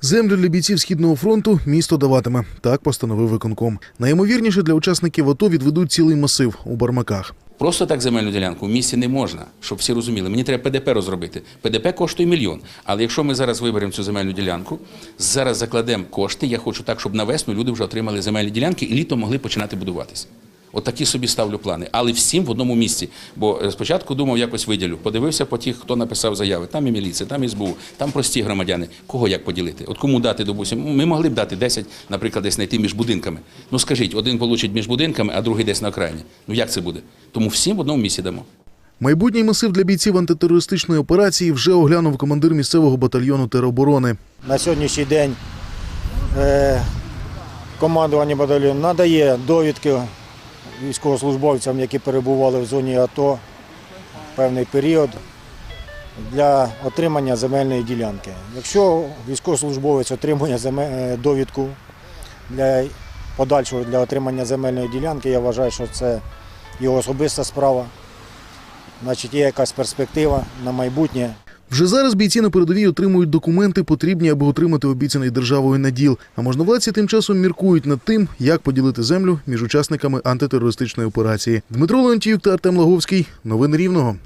Землю для бійців східного фронту місто даватиме. Так постановив виконком. Найімовірніше для учасників АТО відведуть цілий масив у Бармаках. Просто так земельну ділянку в місті не можна, щоб всі розуміли. Мені треба ПДП розробити. ПДП коштує мільйон. Але якщо ми зараз виберемо цю земельну ділянку, зараз закладемо кошти. Я хочу так, щоб на весну люди вже отримали земельні ділянки і літом могли починати будуватися. От такі собі ставлю плани, але всім в одному місці. Бо е, спочатку думав, якось виділю. Подивився по тих, хто написав заяви. Там і міліція, там і СБУ, там прості громадяни. Кого як поділити? От кому дати, допустим, ми могли б дати 10, наприклад, десь знайти між будинками. Ну скажіть, один получить між будинками, а другий десь на окраїні. Ну як це буде? Тому всім в одному місці дамо. Майбутній масив для бійців антитерористичної операції вже оглянув командир місцевого батальйону тероборони. На сьогоднішній день е, командування батальйону надає довідки військовослужбовцям, які перебували в зоні АТО певний період для отримання земельної ділянки. Якщо військовослужбовець отримує е, довідку для подальшого для отримання земельної ділянки, я вважаю, що це його особиста справа. Значить, є якась перспектива на майбутнє. Вже зараз бійці на передовій отримують документи, потрібні, аби отримати обіцяний державою наділ. А можновладці тим часом міркують над тим, як поділити землю між учасниками антитерористичної операції. Дмитро Леонтіюк та Артем Лаговський. Новини Рівного.